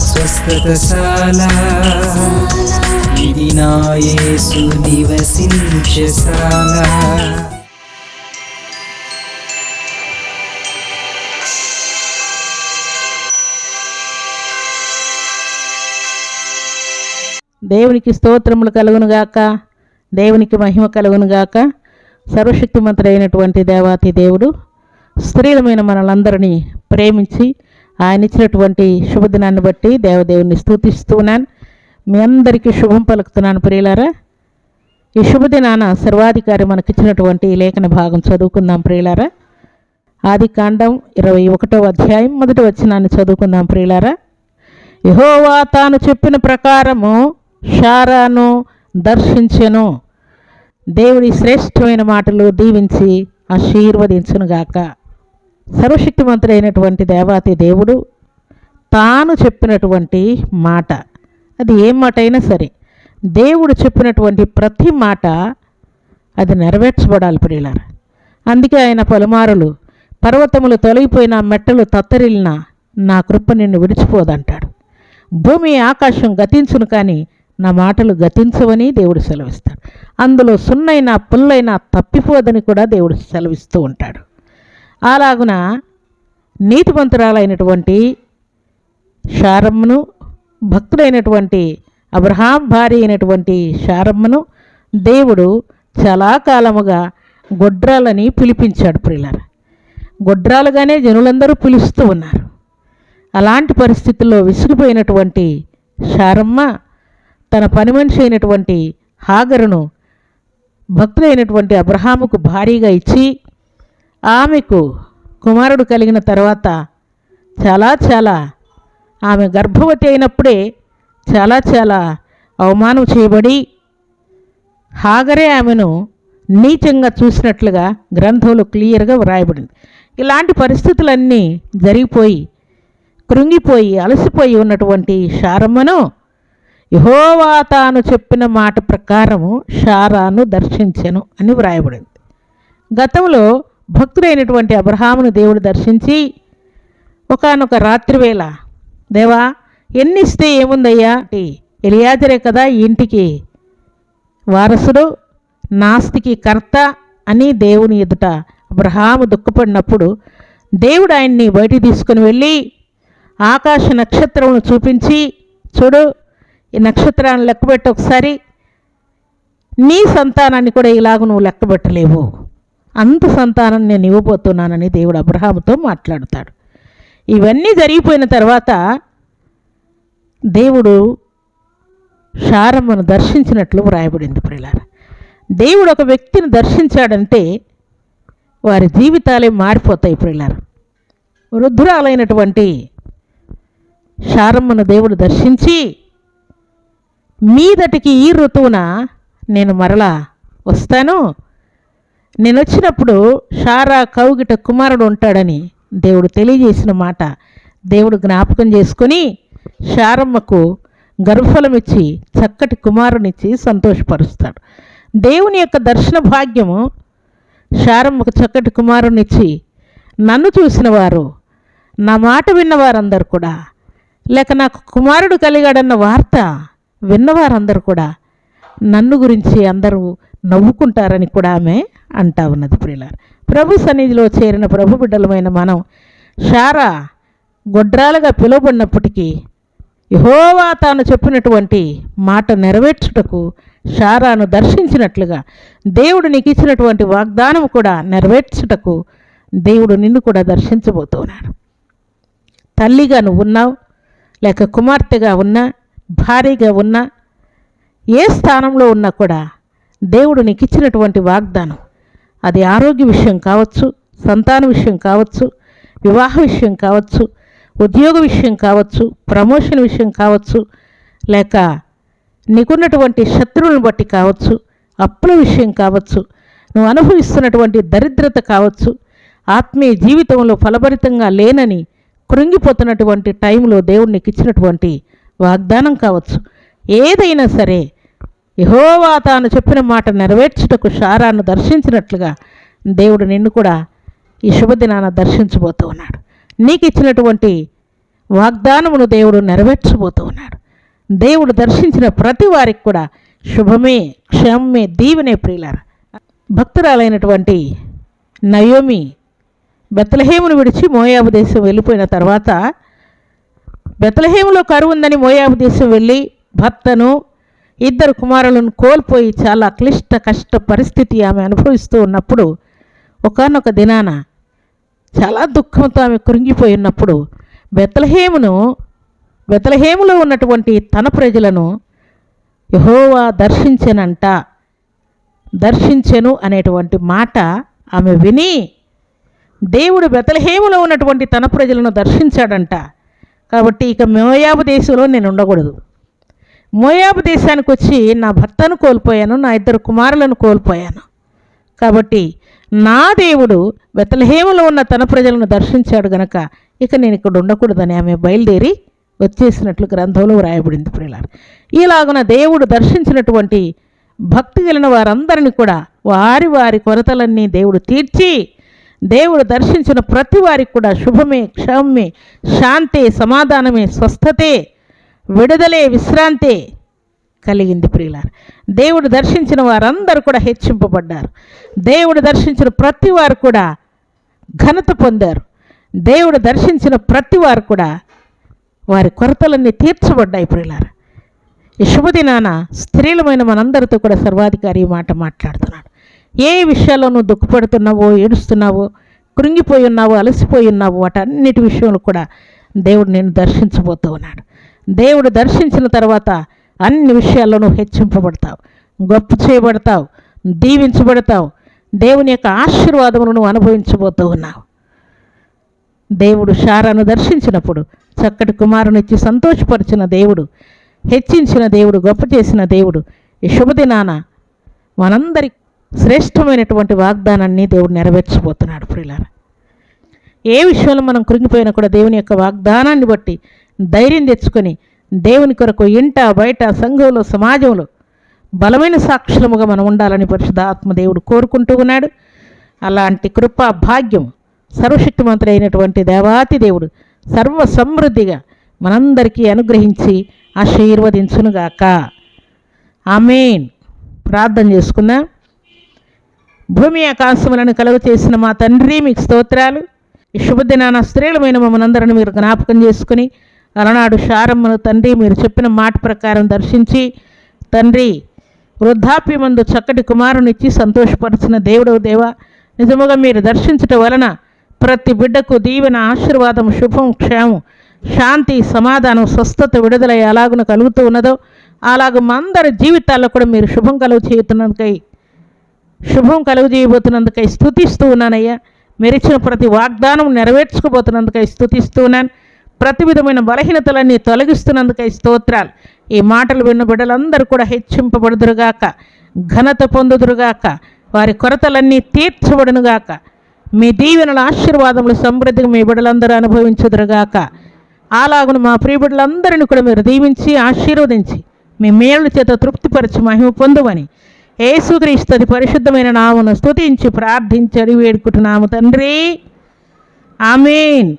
స్వస్థతశాల. ఇది నా యేసు నివసించశాల. దేవునికి స్తోత్రములు కలుగునుగాక. దేవునికి మహిమ కలుగునుగాక. సర్వశక్తిమంతుడైనటువంటి దేవాతి దేవుడు స్త్రీలమైన మనలందరినీ ప్రేమించి ఆయన ఇచ్చినటువంటి శుభదినాన్ని బట్టి దేవదేవుని స్తుతిస్తున్నాను. మీ అందరికీ శుభం పలుకుతున్నాను ప్రియులారా. ఈ శుభదినాన సర్వాధికారి మనకిచ్చినటువంటి లేఖన భాగం చదువుకుందాం ప్రియులారా. ఆది కాండం ఇరవై ఒకటో అధ్యాయం మొదటి వచ్చినాన్ని చదువుకుందాం ప్రియులారా. యహోవా తాను చెప్పిన ప్రకారము షారాను దర్శించెను. దేవుడి శ్రేష్టమైన మాటలు దీవించి ఆశీర్వదించునుగాక. సర్వశక్తిమంతుడైనటువంటి దేవాతి దేవుడు తాను చెప్పినటువంటి మాట. అది ఏ మాట అయినా సరే దేవుడు చెప్పినటువంటి ప్రతి మాట అది నెరవేర్చబడాలి ప్రియులారు. అందుకే ఆయన పలుమారులు పర్వతములు తొలగిపోయిన మెట్టలు తత్తరిల్లిన నా కృప నిన్ను విడిచిపోదంటాడు. భూమి ఆకాశం గతించును కానీ నా మాటలు గతించవని దేవుడు సెలవిస్తాడు. అందులో సున్నైనా పుల్లైనా తప్పిపోదని కూడా దేవుడు సెలవిస్తూ ఉంటాడు. అలాగున నీతిమంతురాలైనటువంటి శారమ్మను భక్తుడైనటువంటి అబ్రహాం భార్య అయినటువంటి శారమ్మను దేవుడు చాలా కాలముగా గొడ్రాలని పిలిపించాడు ప్రియులారా. గొడ్రాలుగానే జనులందరూ పిలుస్తూ ఉన్నారు. అలాంటి పరిస్థితుల్లో విసిగిపోయినటువంటి శారమ్మ తన పని మనిషి అయినటువంటి హాగరును భక్తులైనటువంటి అబ్రహాముకు భారీగా ఇచ్చి ఆమెకు కుమారుడు కలిగిన తర్వాత చాలా చాలా ఆమె గర్భవతి అయినప్పుడే చాలా చాలా అవమానం చేయబడి హాగరే ఆమెను నీచంగా చూసినట్లుగా గ్రంథంలో క్లియర్గా వ్రాయబడింది. ఇలాంటి పరిస్థితులన్నీ జరిగిపోయి కృంగిపోయి అలసిపోయి ఉన్నటువంటి శారమ్మను యహోవా తాను చెప్పిన మాట ప్రకారము షారాను దర్శించను అని వ్రాయబడింది. గతంలో భక్తుడైనటువంటి అబ్రహామును దేవుడు దర్శించి ఒకానొక రాత్రివేళ దేవా ఎన్ని ఇస్తే ఏముందయ్యా ఎలియాజరే కదా ఇంటికి వారసుడు నాస్తికి కర్త అని దేవుని ఎదుట అబ్రహాము దుఃఖపడినప్పుడు దేవుడు ఆయన్ని బయటికి తీసుకుని వెళ్ళి ఆకాశ నక్షత్రమును చూపించి చూడు ఈ నక్షత్రాన్ని లెక్కబెట్టి ఒకసారి నీ సంతానాన్ని కూడా ఇలాగ నువ్వు లెక్కబెట్టలేవు. అంత సంతానం నేను ఇవ్వబోతున్నానని దేవుడు అబ్రహాముతో మాట్లాడుతాడు. ఇవన్నీ జరిగిపోయిన తర్వాత దేవుడు శారమ్మను దర్శించినట్లు వ్రాయబడింది ప్రిలార. దేవుడు ఒక వ్యక్తిని దర్శించాడంటే వారి జీవితాలే మారిపోతాయి ప్రిలార. వృద్ధురాలైనటువంటి శారమ్మను దేవుడు దర్శించి మీదటికి ఈ ఋతువున నేను మరలా వస్తాను నేను వచ్చినప్పుడు షారా కౌగిట కుమారుడు ఉంటాడని దేవుడు తెలియజేసిన మాట. దేవుడు జ్ఞాపకం చేసుకొని శారమ్మకు గర్భఫలమిచ్చి చక్కటి కుమారునిచ్చి సంతోషపరుస్తాడు. దేవుని యొక్క దర్శన భాగ్యము శారమ్మకు చక్కటి కుమారునిచ్చి నన్ను చూసిన వారు నా మాట విన్నవారందరూ కూడా లేక నాకు కుమారుడు కలిగాడన్న వార్త విన్నవారందరూ కూడా నన్ను గురించి అందరూ నవ్వుకుంటారని కూడా ఆమె అంటా ఉన్నది ప్రియులారు ప్రభు సన్నిధిలో చేరిన ప్రభు బిడ్డలమైన మనం షారా గొడ్రాలుగా పిలువబడినప్పటికీ యహోవా తాను చెప్పినటువంటి మాట నెరవేర్చుటకు షారాను దర్శించినట్లుగా దేవుడు నీకు ఇచ్చినటువంటి వాగ్దానం కూడా నెరవేర్చుటకు దేవుడు నిన్ను కూడా దర్శించబోతున్నాడు. తల్లిగా నువ్వు ఉన్నావు లేక కుమార్తెగా ఉన్నా భారీగా ఉన్నా ఏ స్థానంలో ఉన్నా కూడా దేవుడు నీకు ఇచ్చినటువంటి వాగ్దానం అది ఆరోగ్య విషయం కావచ్చు సంతాన విషయం కావచ్చు వివాహ విషయం కావచ్చు ఉద్యోగ విషయం కావచ్చు ప్రమోషన్ విషయం కావచ్చు లేక నీకున్నటువంటి శత్రువులను బట్టి కావచ్చు అప్పుల విషయం కావచ్చు నువ్వు అనుభవిస్తున్నటువంటి దరిద్రత కావచ్చు ఆత్మీయ జీవితంలో ఫలభరితంగా లేనని కృంగిపోతున్నటువంటి టైంలో దేవుడు నీకు ఇచ్చినటువంటి వాగ్దానం కావచ్చు. ఏదైనా సరే యహోవా తాను చెప్పిన మాట నెరవేర్చుటకు షారాను దర్శించినట్లుగా దేవుడు నిన్ను కూడా ఈ శుభదినాన దర్శించబోతూ ఉన్నాడు. నీకు ఇచ్చినటువంటి వాగ్దానమును దేవుడు నెరవేర్చబోతూ ఉన్నాడు. దేవుడు దర్శించిన ప్రతి వారికి కూడా శుభమే క్షమే దీవెనే ప్రియులారా. భక్తురాలైనటువంటి నయోమి బెత్తలహేమును విడిచి మోయాబు దేశం వెళ్ళిపోయిన తర్వాత బెత్తలహేములో కరువు ఉందని మోయాబు దేశం వెళ్ళి భర్తను ఇద్దరు కుమారులను కోల్పోయి చాలా క్లిష్ట కష్ట పరిస్థితి ఆమె అనుభవిస్తూ ఉన్నప్పుడు ఒకానొక దినాన చాలా దుఃఖంతో ఆమె కృంగిపోయి ఉన్నప్పుడు బెత్తలహేమును బెత్తలహేములో ఉన్నటువంటి తన ప్రజలను యహోవా దర్శించనంట దర్శించెను అనేటువంటి మాట ఆమె విని దేవుడు బెతలహేములో ఉన్నటువంటి తన ప్రజలను దర్శించాడంట. కాబట్టి ఇక మోయాబు దేశంలో నేను ఉండకూడదు. మోయాబు దేశానికి వచ్చి నా భర్తను కోల్పోయాను నా ఇద్దరు కుమారులను కోల్పోయాను. కాబట్టి నా దేవుడు వెతలహేములో ఉన్న తన ప్రజలను దర్శించాడు గనక ఇక నేను ఇక్కడ ఉండకూడదని ఆమె బయలుదేరి వచ్చేసినట్లు గ్రంథంలో వ్రాయబడింది ప్రియులారు. ఇలాగున దేవుడు దర్శించినటువంటి భక్తి కలిగిన వారందరిని కూడా వారి వారి కొరతలన్నీ దేవుడు తీర్చి దేవుడు దర్శించిన ప్రతి వారికి కూడా శుభమే క్షమే శాంతి సమాధానమే స్వస్థతే విడుదలే విశ్రాంతే కలిగింది ప్రియులారు. దేవుడు దర్శించిన వారందరూ కూడా హెచ్చింపబడ్డారు. దేవుడు దర్శించిన ప్రతి వారు కూడా ఘనత పొందారు. దేవుడు దర్శించిన ప్రతి వారు కూడా వారి కొరతలన్నీ తీర్చబడ్డాయి ప్రియులారు. ఈ శుభదినాన స్త్రీలమైన మనందరితో కూడా సర్వాధికారి మాట మాట్లాడుతున్నాడు. ఏ విషయాల్లో నువ్వు దుఃఖపడుతున్నావో ఏడుస్తున్నావో కృంగిపోయి ఉన్నావో అలసిపోయి ఉన్నావో వాటన్నిటి విషయంలో కూడా దేవుడు నేను దర్శించబోతూ ఉన్నాడు. దేవుడు దర్శించిన తర్వాత అన్ని విషయాల్లోనూ హెచ్చింపబడతావు. గొప్ప చేయబడతావు. దీవించబడతావు. దేవుని యొక్క ఆశీర్వాదమును నువ్వు అనుభవించబోతూ ఉన్నావు. దేవుడు శారాను దర్శించినప్పుడు చక్కటి కుమారునిచ్చి సంతోషపరిచిన దేవుడు హెచ్చించిన దేవుడు గొప్ప చేసిన దేవుడు ఈ శుభదినాన మనందరి శ్రేష్టమైనటువంటి వాగ్దానాన్ని దేవుడు నెరవేర్చబోతున్నాడు ప్రియులారా. ఏ విషయంలో మనం కృంగిపోయినా కూడా దేవుని యొక్క వాగ్దానాన్ని బట్టి ధైర్యం తెచ్చుకొని దేవుని కొరకు ఇంట బయట సంఘంలో సమాజంలో బలమైన సాక్షులముగా మనం ఉండాలని పరిశుద్ధ ఆత్మదేవుడు కోరుకుంటూ ఉన్నాడు. అలాంటి కృప భాగ్యం సర్వశక్తిమంతుడు అయినటువంటి దేవాతి దేవుడు సర్వ సమృద్ధిగా మనందరికీ అనుగ్రహించి ఆశీర్వదించునుగాక. ఆమెన్. ప్రార్థన చేసుకుందాం. భూమి ఆకాశములను కలుగు చేసిన మా తండ్రి మీకు స్తోత్రాలు. ఈ శుభదినాన స్త్రీలమైన మమ్మల్ని మీరు జ్ఞాపకం చేసుకుని అలనాడు శారమ్మను తండ్రి మీరు చెప్పిన మాట ప్రకారం దర్శించి తండ్రి వృద్ధాప్యమందు చక్కటి కుమారునిచ్చి సంతోషపరిచిన దేవుడవు దేవా నిజముగా మీరు దర్శించటం వలన ప్రతి బిడ్డకు దీవెన ఆశీర్వాదం శుభం క్షేమం శాంతి సమాధానం స్వస్థత విడుదల ఎలాగున కలుగుతూ ఉన్నదో అలాగ మా అందరి జీవితాల్లో కూడా మీరు శుభం కలుగు చేయుతున్నందుకై శుభం కలుగు చేయబోతున్నందుకై స్థుతిస్తూ ఉన్నానయ్యా. మీరు ఇచ్చిన ప్రతి వాగ్దానం నెరవేర్చుకోబోతున్నందుకై స్థుతిస్తూ ఉన్నాను. ప్రతి విధమైన బలహీనతలన్నీ తొలగిస్తున్నందుకై స్తోత్రాలు. ఈ మాటలు విన్న బిడ్డలందరూ కూడా హెచ్చింపబడుదురుగాక ఘనత పొందుదురుగాక వారి కొరతలన్నీ తీర్చబడునుగాక మీ దీవెనల ఆశీర్వాదములు సమృద్ధిగా మీ బిడ్డలందరూ అనుభవించుదురుగాక. అలాగున మా ప్రియ కూడా మీరు దీవించి ఆశీర్వదించి మీ మేళ్ళ చేత తృప్తిపరచి మహిమ పొందువని ఏసుక్రీస్తుది పరిశుద్ధమైన నామను స్తుతించి ప్రార్థించి అడిగి వేడుకుంటున్నాము తండ్రి. ఆమెన్.